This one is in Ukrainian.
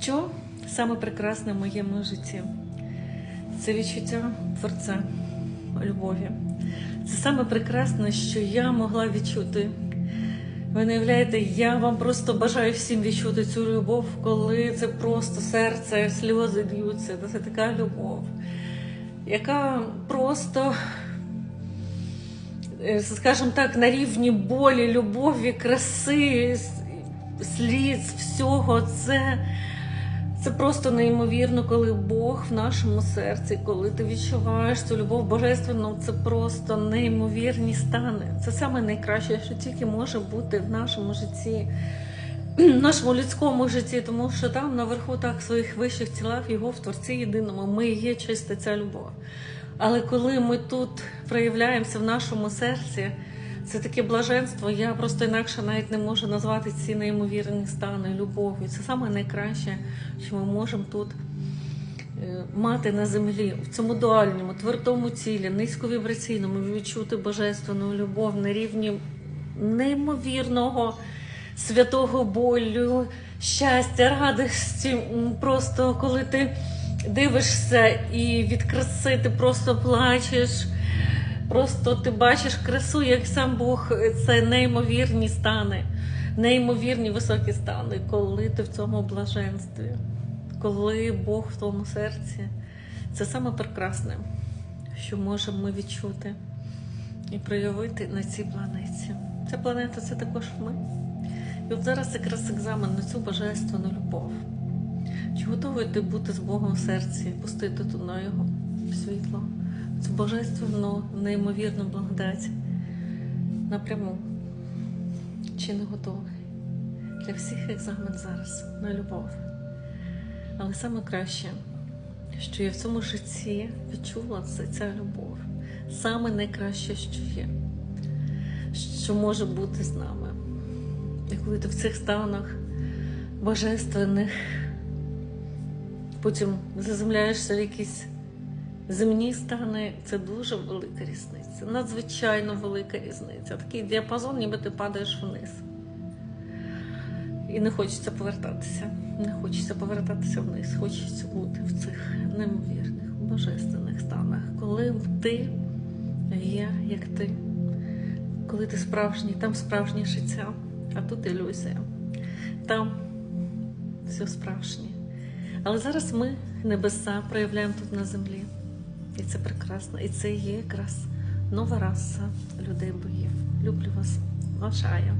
Що саме прекрасне в моєму житті? Це відчуття творця любові. Це саме прекрасне, що я могла відчути. Ви не уявляєте, я вам просто бажаю всім відчути цю любов, коли це просто серце, сльози б'ються. Це така любов, яка просто, е, скажімо так, на рівні болі, любові, краси, сліз, всього. Це, це просто неймовірно, коли Бог в нашому серці, коли ти відчуваєш цю любов божественну, це просто неймовірні стани. Це саме найкраще, що тільки може бути в нашому житті, в нашому людському житті, тому що там наверху так своїх вищих тілах його в Творці єдиному. Ми є чиста ця любов. Але коли ми тут проявляємося в нашому серці, це таке блаженство. Я просто інакше навіть не можу назвати ці неймовірні стани любов'ю. Це саме найкраще, що ми можемо тут е, мати на землі, в цьому дуальному, твердому тілі, низьковібраційному, відчути божественну любов на рівні неймовірного святого болю, щастя, радості. Просто коли ти дивишся і від краси ти просто плачеш. Просто ти бачиш красу, як сам Бог, це неймовірні стани, неймовірні високі стани, коли ти в цьому блаженстві, коли Бог в твоєму серці. Це саме прекрасне, що можемо ми відчути і проявити на цій планеті. Ця планета це також ми. І от зараз якраз екзамен на цю божественну любов. Чи готовий ти бути з Богом в серці, пустити туди його світло? Цю божественну, неймовірну благодать напряму. Чи не готовий? Для всіх екзамен зараз на любов. Але саме краще, що я в цьому житті відчула це ця любов. Саме найкраще, що є, що може бути з нами. І коли ти в цих станах божественних, потім заземляєшся в якісь земні стани це дуже велика різниця, надзвичайно велика різниця. Такий діапазон, ніби ти падаєш вниз. І не хочеться повертатися. Не хочеться повертатися вниз. Хочеться бути в цих неймовірних, божественних станах, коли ти є як ти, коли ти справжній, там справжнє життя, а тут ілюзія. Там все справжнє. Але зараз ми, небеса, проявляємо тут на землі. І це прекрасно. І це є якраз нова раса людей богів. Люблю вас. Вашая.